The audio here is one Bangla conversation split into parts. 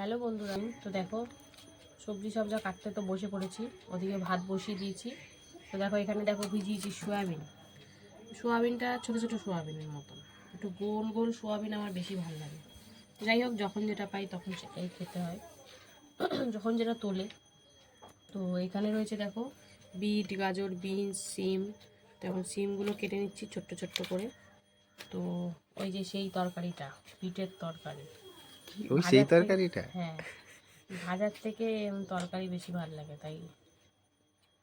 হ্যালো বন্ধুরা, তো দেখো, সবজি সবজা কাটতে তো বসে পড়েছি, ওদিকে ভাত বসিয়ে দিয়েছি। তো দেখো, এখানে দেখো ভিজিয়েছি সোয়াবিন। সোয়াবিনটা ছোটো ছোটো সোয়াবিনের মতন। একটু গোল গোল সোয়াবিন আমার বেশি ভালো লাগে। যাই হোক, যখন যেটা পাই তখন সেটাই খেতে হয়। যখন যেটা তোলে। তো এখানে রয়েছে দেখো, বিট, গাজর, বিনস, সিম। তো এখন সিমগুলো কেটে নিচ্ছি ছোট্ট ছোট্ট করে। তো ওই যে সেই তরকারিটা, বিটের তরকারি। ওই সেই তরকারিটা? হ্যাঁ ভাজার থেকে তরকারি বেশি ভালো লাগে তাই।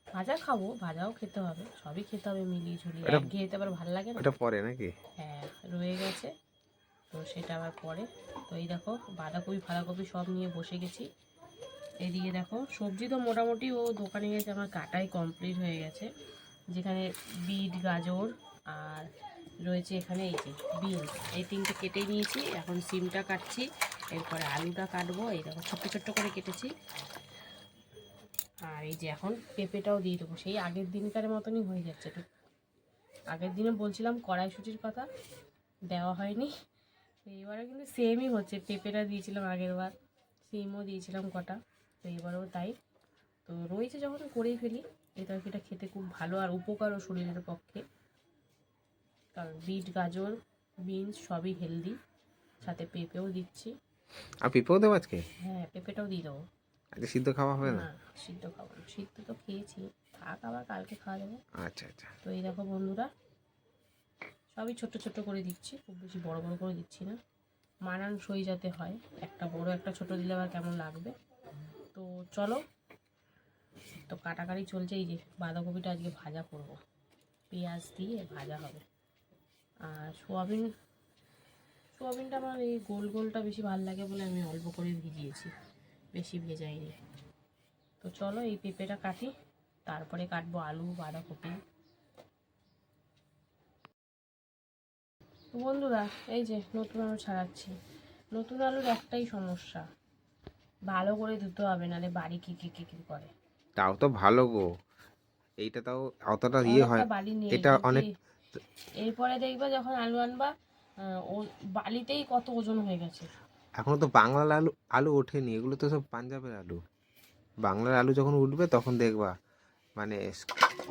ভাজা খাব ভাজাও খেতে হবে সবই খেতে হবে মিলিয়ে ঝুলিয়ে একঘেয়েতে আবার ভালো লাগে না। ওটা পরে নাকি? হ্যাঁ রয়ে গেছে তো সেটা আবার পরে। তো এই দেখো বাঁধাকপি ফাঁধাকপি সব নিয়ে বসে গেছি। এদিকে দেখো সবজি তো মোটামুটি ও দোকানে গেছে আমার কাটাই কমপ্লিট হয়ে গেছে। যেখানে বিট গাজর আর রয়েছে এখানে এই যে বিনস। এই তিনটে কেটে নিয়েছি এখন সিমটা কাটছি। এরপরে আলুটা কাটবো দেখো ছোট্ট ছোট্ট করে কেটেছি। আর এই যে এখন পেঁপেটাও দিয়ে দেবো। সেই আগের দিনকার মতনই হয়ে যাচ্ছে তো। আগের দিনে বলছিলাম কড়াইশুটির কথা, দেওয়া হয়নি। এবারে কিন্তু সেমই হচ্ছে। পেঁপেটা দিয়েছিলাম আগের বার সিমও দিয়েছিলাম কটা। তো এবারেও তাই। তো রয়েছে যখন করেই ফেলি। এই তরকারিটা খেতে খুব ভালো আর উপকারও শরীরের পক্ষে। কারণ বিট, গাজর, বিনস সবই হেলদি সাথে পেঁপেও দিচ্ছি। আর পিঁপেও দেবো আজকে? হ্যাঁ পেঁপেটাও দিয়ে দেবো। আজকে সিদ্ধ খাওয়া হবে না? না সিদ্ধ খাব সিদ্ধ তো খেয়েছি। থাক আবার কালকে খাওয়া যাবে। আচ্ছা আচ্ছা। তো এই দেখো বন্ধুরা সবই ছোট ছোট করে দিচ্ছি। খুব বেশি বড় বড় করে দিচ্ছি না। মানানসই যাতে হয় একটা বড় একটা ছোট দিলে আবার কেমন লাগবে। তো চলো তো কাটাকাটি চলছে। এই যে বাঁধাকপিটা আজকে ভাজা করব। পেঁয়াজ দিয়ে ভাজা হবে। আর সোয়াবিন সোয়াবিনটা আমার এই গোল গোলটা বেশি ভালো লাগে বলে আমি অল্প করে ভিজিয়েছি। বেশি ভেজাইনি। তো চলো এই পেঁপেটা কাটি তারপরে কাটবো আলু বাঁধাকপি। তো বন্ধুরা এই যে নতুন আলু ছাড়াচ্ছি। নতুন আলুর একটাই সমস্যা ভালো করে ধুতে হবে নাহলে বাড়ি কি কি কি কি করে? তাও তো ভালো গো। এইটা তাও অতটা ইয়ে হয় এটা অনেক- এরপরে দেখবা যখন আলু আনবা ও বালিতেই কত ওজন হয়ে গেছে? এখনও তো বাংলার আলু আলু ওঠেনি এগুলো তো সব পাঞ্জাবের আলু। বাংলার আলু যখন উঠবে তখন দেখবা মানে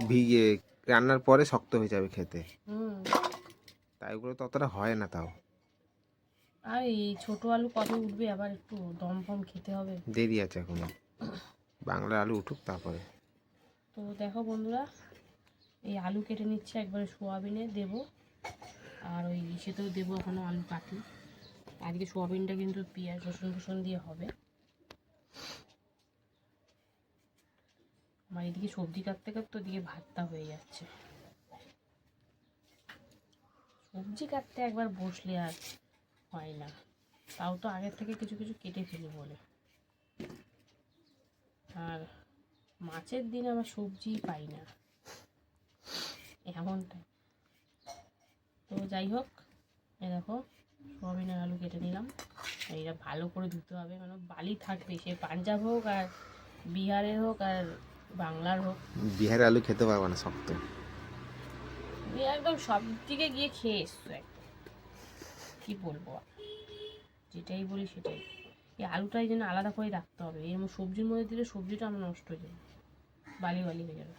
ভিজে রান্নার পরে শক্ত হয়ে যাবে খেতে। তাই ওগুলো তো অতটা হয় না তাও। আর এই ছোট আলু কবে উঠবে? আবার একটু দম ফম খেতে হবে। দেরি আছে এখনও। বাংলার আলু উঠুক তারপরে। তো দেখো বন্ধুরা এই আলু কেটে নিচ্ছে একবারে সোয়াবিনে দেব। আর ওই ইসেতেও দেবো এখনও আলু কাটি। আজকে সোয়াবিনটা কিন্তু পেঁয়াজ, রসুন ফসুন দিয়ে হবে। আমার এদিকে সবজি কাটতে কাটতে ওদিকে ভাতটা হয়ে যাচ্ছে। সবজি কাটতে একবার বসলে আর হয় না। তাও তো আগের থেকে কিছু কিছু কেটে ফেলি বলে। আর মাছের দিন আমার সবজি পাই না। এমনটা তো যাই হোক এ দেখো সোয়াবিন আর আলু কেটে নিলাম। এইটা ভালো করে ধুতে হবে মানে বালি থাকবে সে পাঞ্জাব হোক আর বিহারের হোক আর বাংলার হোক। বিহারের আলু খেতে পারবে না শক্ত। একদম সব দিকে গিয়ে খেয়ে এসছো একদম। কী বলব আর? যেটাই বলি সেটাই। এই আলুটা এই জন্য আলাদা করে রাখতে হবে এর সবজির মধ্যে দিলে সবজিটা আমার নষ্ট হয়ে যাবে বালি বালি হয়ে যাবে।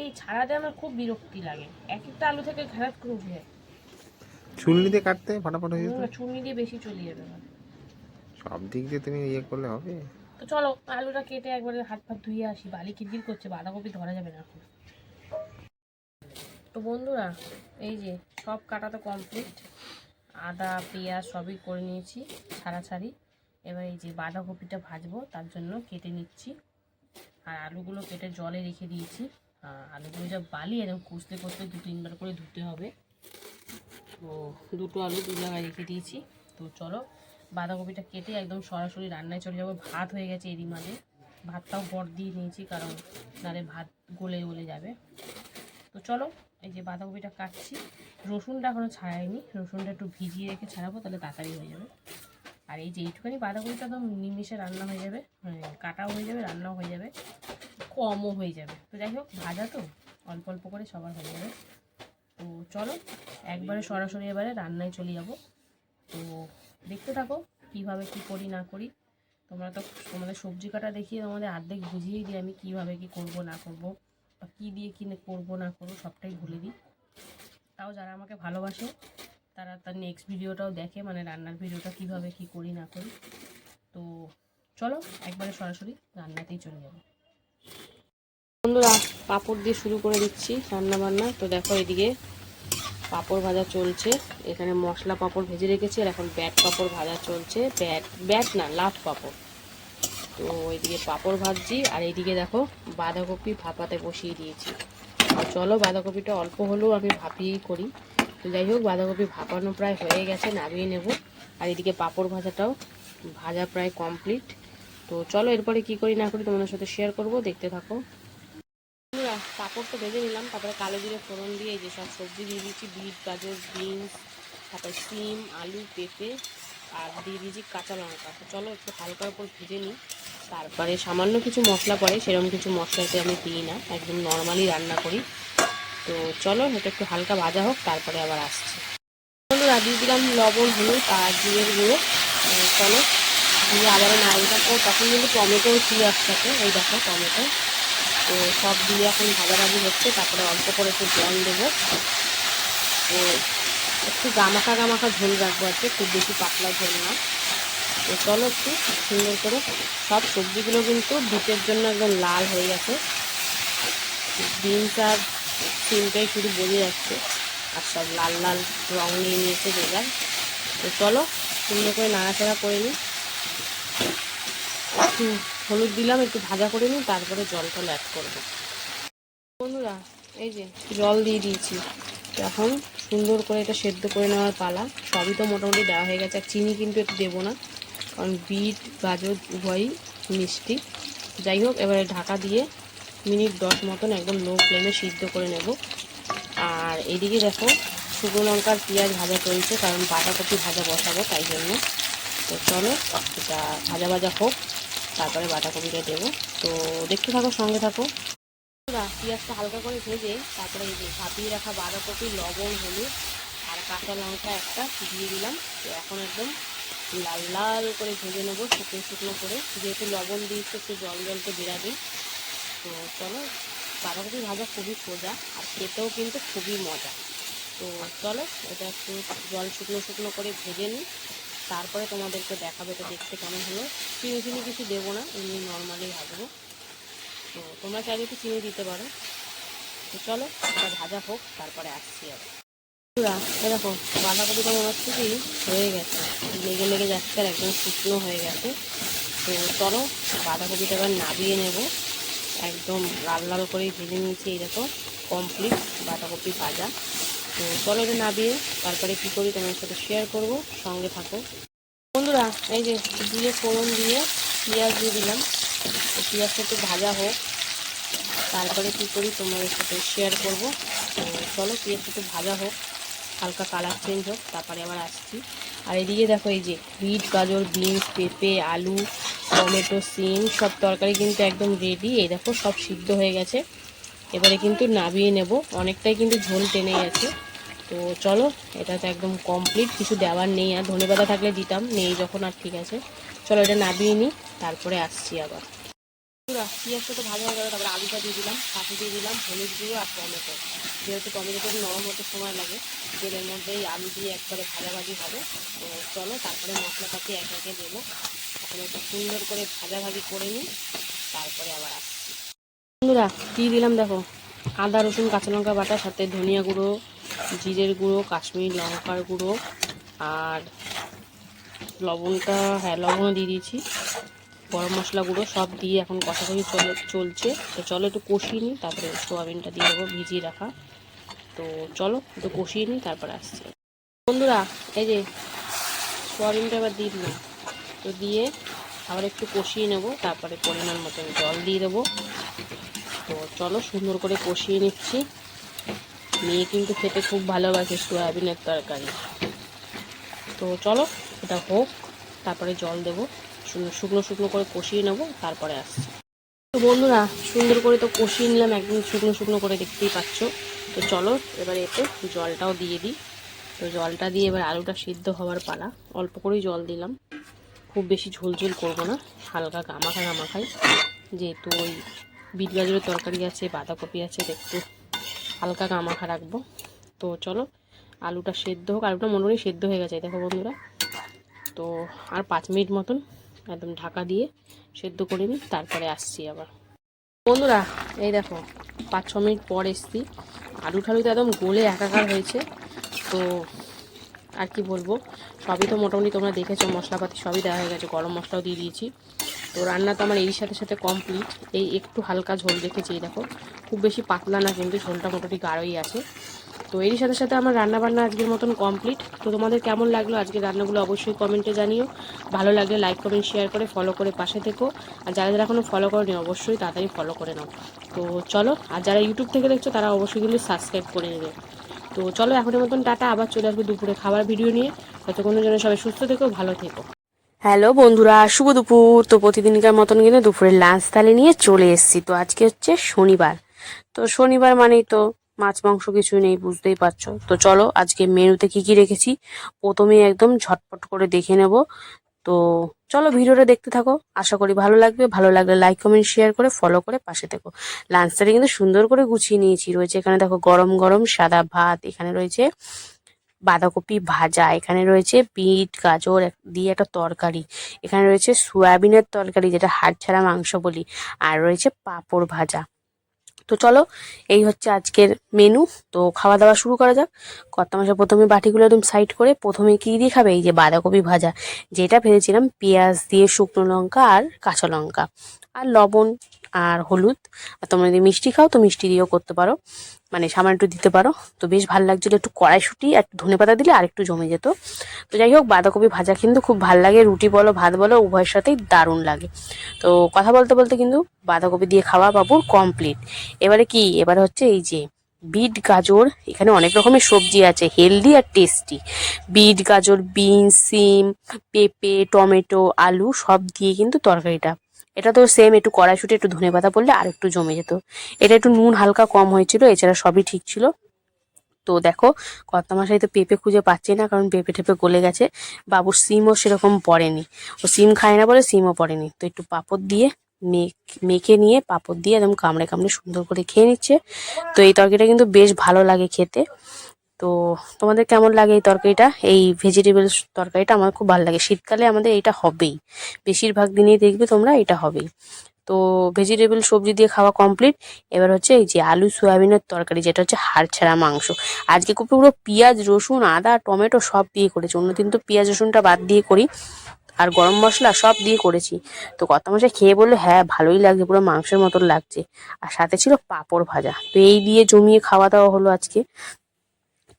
এই ছাড়াতে আমার খুব বিরক্তি লাগে। এক একটা আলু থেকে করে উঠে যায়। ছুলনি দিয়ে কাটতে ফটাফট হয়ে যেত? চুনি দিয়ে বেশি চলে যাবে সব দিক দিয়ে তুমি ইয়ে করলে হবে? তো চলো আলুটা কেটে একবারে হাত ফাত ধুয়ে আসি। বালি কিরকির করছে বাঁধাকপি ধরা যাবে না এখন। তো বন্ধুরা এই যে সব কাটা তো কমপ্লিট আদা পেঁয়াজ সবই করে নিয়েছি ছাড়াছাড়ি। এবার এই যে বাঁধাকপিটা ভাজবো তার জন্য কেটে নিচ্ছি। আর আলুগুলো কেটে জলে রেখে দিয়েছি। আলুগুলো যা বালি একদম কুচতে করতে দু তিনবার করে ধুতে হবে। তো দুটো আলু দু জায়গায় রেখে দিয়েছি। তো চলো, বাঁধাকপিটা কেটে একদম সরাসরি রান্নায় চলে যাব। ভাত হয়ে গেছে এরই মাঝে। ভাতটাও বট দিয়ে নিয়েছি, কারণ নাহলে ভাত গলে গলে যাবে। তো চলো, এই যে বাঁধাকপিটা কাটছি। রসুনটা এখনও ছাড়াইনি। রসুনটা একটু ভিজিয়ে রেখে ছাড়াবো, তাহলে তাড়াতাড়ি হয়ে যাবে। আর এই যে এইটুখানি বাঁধাকপিটা একদম নিমিশে রান্না হয়ে যাবে। মানে কাটাও হয়ে যাবে, রান্নাও হয়ে যাবে। কমও হয়ে যাবে। তো যাই হোক, ভাজা তো, অল্প অল্প করে সবার হয়ে যাবে তো চলো, একবারে সরাসরি এবারে রান্নায় চলে যাব। তো দেখতে থাকো, কীভাবে কি করি, না করি। তোমরা তো তোমাদের সবজি কাটা দেখিয়ে তোমাদের অর্ধেক বুঝিয়েই দিই আমি কীভাবে কি করব, না করব, বা কী দিয়ে কিনে করব, না করব, সবটাই ভুলে দিই। তাও যারা আমাকে ভালোবাসে, তারা তার নেক্সট ভিডিওটাও দেখে মানে রান্নার ভিডিওটা কীভাবে কি করি, না করি। তো চলো, একবারে সরাসরি রান্নাতেই চলে যাব। বন্ধুরা, পাঁপড় দিয়ে শুরু করে দিচ্ছি রান্না বান্না তো দেখো এদিকে পাঁপড় ভাজা চলছে। এখানে মশলা পাঁপড় ভেজে রেখেছি আর এখন ব্যাট পাঁপড় ভাজা চলছে। ব্যাট ব্যাট না লাভ পাঁপড়। তো ওইদিকে পাঁপড় ভাজছি আর এইদিকে দেখো বাঁধাকপি ভাপাতে বসিয়ে দিয়েছি। আর চলো বাঁধাকপিটা অল্প হলেও আমি ভাপিয়েই করি। তো যাই হোক, বাঁধাকপি ভাপানো প্রায় হয়ে গেছে, নামিয়ে নেব। আর এদিকে পাঁপড় ভাজাটাও ভাজা প্রায় কমপ্লিট। তো চলো এরপরে কি করি না করি তোমাদের সাথে শেয়ার করব, দেখতে থাকো। বন্ধুরা, পাঁপড় তো ভেজে নিলাম তারপরে কালো জিরে ফোড়ন দিয়ে এই যে সব সবজি দিয়ে দিচ্ছি বিট গাজর বিনস তারপরে সিম আলু পেঁপে আর দিয়ে দিয়েছি কাঁচা লঙ্কা। তো চলো একটু হালকা উপর ভেজে নিই। তারপরে সামান্য কিছু মশলা পড়ে সেরকম কিছু মশলাতে আমি দিই না একদম নর্মালি রান্না করি। তো চলো এটা একটু হালকা ভাজা হোক তারপরে আবার আসছি। বন্ধুরা দিয়ে দিলাম লবণ হলুদ আর জিরের গুঁড়ো। চলো দিয়ে আবারও দেখো তখন কিন্তু টমেটোও ছিল একসাথে এই দেখো টমেটো। তো সব দিয়ে এখন ভাজাভাজি হচ্ছে তারপরে অল্প করে একটু জল দেবো। তো একটু গামাখা গামাখা ঝোল রাখব কি, খুব বেশি পাতলা ঝোল না। তো চলো একটু সুন্দর করে সব সবজিগুলো কিন্তু দুধের জন্য একদম লাল হয়ে গেছে। বিনস আর সিমটাই শুধু বোঝা যাচ্ছে আর সব লাল লাল রং নিয়ে নিয়েছে বেজার। তো চলো সুন্দর করে নাড়াচাড়া করে নিই। একটু হলুদ দিলাম, একটু ভাজা করে নিই তারপরে জল টল অ্যাড করব। বন্ধুরা, এই যে জল দিয়ে দিয়েছি। এখন সুন্দর করে এটা সেদ্ধ করে নেওয়ার পালা। সবই তো মোটামুটি দেওয়া হয়ে গেছে। আর চিনি কিন্তু একটু দেবো না, কারণ বিট, গাজর উভয়ই মিষ্টি। যাই হোক, এবারে ঢাকা দিয়ে মিনিট দশ মতন একদম লো ফ্লেমে সিদ্ধ করে নেব। আর এদিকে দেখো, শুকনো লঙ্কার পেঁয়াজ ভাজা চলছে, কারণ বাঁধাকপি ভাজা বসাবো, তাই জন্য। তো চলো, এটা ভাজা ভাজা হোক। তারপরে বাঁধাকপিটা দেবো। তো দেখতে থাকো, সঙ্গে থাকো। পেঁয়াজটা হালকা করে ভেজে, তারপরে এই যে ভাপিয়ে রাখা বাঁধাকপি, লবণ, হলুদ আর কাঁচা লঙ্কা একটা দিয়ে দিলাম। তো এখন একদম লাল লাল করে ভেজে নেব, শুকনো শুকনো করে। যেহেতু লবণ দিয়েছে, একটু জল জল তো বেরাবে। তো চলো, বাঁধাকপি ভাজা খুবই সোজা আর খেতেও কিন্তু খুবই মজা। তো চলো, এটা একটু জল শুকনো শুকনো করে ভেজে নিই। তারপরে তোমাদেরকে দেখাবে তো দেখতে কেমন হলো। চিনি চিনি কিছু দেবো না, এমনি নর্মালি ভাজবো। তো তোমরা চাইলে একটু চিনি দিতে পারো। তো চলো, এটা ভাজা হোক, তারপরে আসছি এই দেখো বাঁধাকপিটা মনে হচ্ছে কি হয়ে গেছে। লেগে লেগে যাচ্ছে আর একদম শুকনো হয়ে গেছে। তো চলো, বাঁধাকপিটা এবার নাবিয়ে নেব। একদম লাল লাল করে ভেজে নিয়েছি, এই দেখো কমপ্লিট বাঁধাকপি ভাজা। তো চলো এটা নাবিয়ে তারপরে কি করি তোমার সাথে শেয়ার করব, সঙ্গে থাকো। বন্ধুরা, এই যে দিয়ে ফোড়ন দিয়ে পেঁয়াজ দিয়ে দিলাম। পেঁয়াজটা একটু ভাজা হোক, তারপরে কি করি তোমাদের সাথে শেয়ার করব। চলো পেঁয়াজটা একটু ভাজা হোক, হালকা কালার চেঞ্জ হোক, তারপরে আবার আসছি। আর এদিকে দেখো এই যে বিট, গাজর, বিনস, পেঁপে, আলু, টমেটো, সিম, সব তরকারি কিন্তু একদম রেডি এই দেখো সব সিদ্ধ হয়ে গেছে। এবারে কিন্তু নাবিয়ে নেব। অনেকটাই কিন্তু ঝোল টেনে গেছে। তো চলো, এটা তো একদম কমপ্লিট কিছু দেওয়ার নেই, আর ধনে পাতা থাকলে দিতাম, নেই যখন, আর ঠিক আছে। চলো এটা নাবিয়ে নিই, তারপরে আসছি আবার। পেঁয়াজটা তো ভালো হয়ে গেল, তারপরে আলুটা দিয়ে দিলাম কাঠি দিয়ে দিলাম হলুদ গুঁড়ো আর টমেটো। যেহেতু টমেটোটা নরম হতে সময় লাগে, তেলের মধ্যে আলু দিয়ে একবারে ভাজাভাজি হবে। তো চলো, তারপরে মশলাপাতি এক একে দেবো। এখন একটু সুন্দর করে ভাজাভাজি করে নিই, তারপরে আবার আসছি। বন্ধুরা, দিয়ে দিলাম, দেখো আদা, রসুন, কাঁচা লঙ্কা বাটা, সাথে ধনিয়া গুঁড়ো, জিরের গুঁড়ো, কাশ্মীরি লঙ্কার গুঁড়ো আর লবণটা হ্যাঁ লবণও দিয়ে দিয়েছি। গরম মশলা গুঁড়ো সব দিয়ে এখন কষাকষি চলে, চলছে। তো চলো একটু কষিয়ে নিই, তারপরে সোয়াবিনটা দিয়ে দেবো, ভিজিয়ে রাখা। তো চলো একটু কষিয়ে নিই, তারপরে আসছে। বন্ধুরা, এই যে সোয়াবিনটা এবার দিয়ে দিলাম। তো দিয়ে আবার একটু কষিয়ে নেব, তারপরে পরিমাণ মতন জল দিয়ে দেবো। তো চলো সুন্দর করে কষিয়ে নিচ্ছি। মেয়ে কিন্তু খেতে খুব ভালোবাসে সোয়াবিনের তরকারি। তো চলো এটা হোক, তারপরে জল দেবো। শুকনো শুকনো করে কষিয়ে নেব, তারপরে আসছি। তো বন্ধুরা, সুন্দর করে তো কষিয়ে নিলাম, একদম শুকনো শুকনো করে দেখতেই পাচ্ছ। তো চলো এবারে এতে জলটাও দিয়ে দিই। তো জলটা দিয়ে এবার আলুটা সিদ্ধ হওয়ার পালা। অল্প করেই জল দিলাম। খুব বেশি ঝোলঝোল করব না, হালকা গামাখা গামাখাই। যেহেতু ওই বিট গাজরের তরকারি আছে, বাঁধাকপি আছে একটু হালকা কামাখা রাখব। তো চলো, আলুটা সেদ্ধ হোক, আলুটা মোটামুটি সেদ্ধ হয়ে গেছে, দেখো বন্ধুরা। তো আর পাঁচ মিনিট মতন একদম ঢাকা দিয়ে সেদ্ধ করে নিই, তারপরে আসছি আবার। বন্ধুরা, এই দেখো, পাঁচ ছ মিনিট পর এসছি। আলু ঠালু তো একদম গোলে একাকার হয়েছে। তো আর কি বলব, সবই তো মোটামুটি তোমরা দেখেছ, মশলাপাতি সবই দেওয়া হয়ে গেছে, গরম মশলাও দিয়ে দিয়েছি। তো রান্না তো আমার এই সাথে সাথে কমপ্লিট এই একটু হালকা ঝোল এই দেখো। খুব বেশি পাতলা না, কিন্তু ঝোলটা মোটামুটি গাঢ়ই আছে। তো এরই সাথে সাথে আমার রান্না বান্না আজকের মতন কমপ্লিট তো তোমাদের কেমন লাগল আজকে রান্নাগুলো অবশ্যই কমেন্টে জানিও। ভালো লাগলে লাইক কমেন্ট শেয়ার করে ফলো করে পাশে থেকো। আর যারা যারা এখনও ফলো করেনি, অবশ্যই তাড়াতাড়ি ফলো করে নাও। তো চলো, আর যারা ইউটিউব থেকে দেখছ, তারা অবশ্যই কিন্তু সাবস্ক্রাইব করে নেবে। তো চলো, এখনের মতন টাটা। আবার চলে আসবে দুপুরে খাবার ভিডিও নিয়ে। ততক্ষণের জন্য সবাই সুস্থ থেকো, ভালো থেকো। হ্যালো বন্ধুরা, শুভ দুপুর। তো প্রতিদিনকার মতন কিন্তু দুপুরের লাঞ্চ থালি নিয়ে চলে এসেছি। তো আজকে হচ্ছে শনিবার। তো শনিবার মানেই তো মাছ, মাংস কিছু নেই, বুঝতেই পারছ। তো চলো আজকে মেনুতে কি কি রেখেছি প্রথমে একদম ঝটপট করে দেখে নেব। তো চলো ভিডিওটা দেখতে থাকো। আশা করি ভালো লাগবে। ভালো লাগলে লাইক কমেন্ট শেয়ার করে ফলো করে পাশে থেকো। লাঞ্চটারে কিন্তু সুন্দর করে গুছিয়ে নিয়েছি। রয়েছে এখানে দেখো গরম গরম সাদা ভাত, এখানে রয়েছে বাঁধাকপি ভাজা, এখানে রয়েছে বিট, গাজর দিয়ে একটা তরকারি। এখানে রয়েছে সয়াবিনের তরকারি, যেটা হাড় ছাড়া মাংস বলি, আর রয়েছে পাঁপড় ভাজা। তো চলো, এই হচ্ছে আজকের মেনু তো খাওয়া দাওয়া শুরু করা যাক। কত মাসে প্রথমে বাটিগুলো একদম সাইড করে প্রথমে কি দিয়ে খাবে? এই যে বাঁধাকপি ভাজা, যেটা ভেজেছিলাম পেঁয়াজ দিয়ে শুকনো লঙ্কা আর কাঁচা লঙ্কা। আর লবণ আর হলুদ। আর তোমরা যদি মিষ্টি খাও, তো মিষ্টি দিয়েও করতে পারো। মানে সামান্য একটু দিতে পারো। তো বেশ ভালো লাগছিল একটু কড়াইশুটি আর একটু ধনে পাতা দিলে আর একটু জমে যেত। তো যাই হোক, বাঁধাকপি ভাজা কিন্তু খুব ভালো লাগে। রুটি বলো, ভাত বলো, উভয়ের সাথেই দারুণ লাগে। তো কথা বলতে বলতে কিন্তু বাঁধাকপি দিয়ে খাওয়া বাবুর কমপ্লিট এবারে কি? এবারে হচ্ছে এই যে বিট গাজর, এখানে অনেক রকমের সবজি আছে। হেলদি আর টেস্টি। বিট গাজর, বিনস, সিম, পেঁপে, টমেটো, আলু সব দিয়ে কিন্তু তরকারিটা এটা তো সেম একটু কড়াইশুটি, একটু ধনে পাতা পড়লে আর একটু জমে যেত। এটা একটু নুন হালকা কম হয়েছিল, এছাড়া সবই ঠিক ছিল। তো দেখো কত মাসাই তো পেঁপে খুঁজে পাচ্ছি না, কারণ পেঁপে টেপে গলে গেছে। বাবুর সিমও সেরকম পড়েনি। ও সিম খায় না বলে সিমও পড়েনি। তো একটু পাপড় দিয়ে মেখে নিয়ে পাপড় দিয়ে একদম কামড়ে কামড়ে সুন্দর করে খেয়ে নিচ্ছে। তো এই তরকারিটা কিন্তু বেশ ভালো লাগে খেতে। তো তোমাদের কেমন লাগে এই তরকারিটা? এই ভেজিটেবলস তরকারিটা আমার খুব ভালো লাগে। শীতকালে আমাদের এটা হবেই। বেশিরভাগ দিনেই দেখবে তোমরা এটা হবেই। তো ভেজিটেবল সবজি দিয়ে খাওয়া কমপ্লিট এবার হচ্ছে এই যে আলু সয়াবিনের তরকারি, যেটা হচ্ছে হাড় ছাড়া মাংস। আজকে খুব পুরো পেঁয়াজ, রসুন, আদা, টমেটো সব দিয়ে করেছি। অন্যদিন তো পেঁয়াজ, রসুনটা বাদ দিয়ে করি। আর গরম মশলা সব দিয়ে করেছি। তো কত মাসে খেয়ে বলল হ্যাঁ ভালোই লাগছে। পুরো মাংসের মতন লাগছে। আর সাথে ছিল পাঁপড় ভাজা। তো এই দিয়ে জমিয়ে খাওয়া দাওয়া হলো আজকে।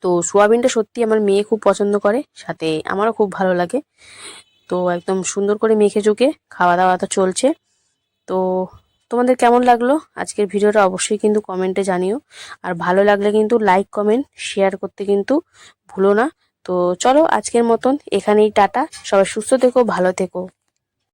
তো সোয়াবিনটা সত্যি আমার মেয়ে খুব পছন্দ করে, সাথে আমারও খুব ভালো লাগে। তো একদম সুন্দর করে মেখে চুকে খাওয়া দাওয়া তো চলছে। তো তোমাদের কেমন লাগল? আজকের ভিডিওটা অবশ্যই কিন্তু কমেন্টে জানিও। আর ভালো লাগলে কিন্তু লাইক কমেন্ট শেয়ার করতে কিন্তু ভুলো না। তো চলো আজকের মতন এখানেই টাটা। সবাই সুস্থ থেকো, ভালো থেকো।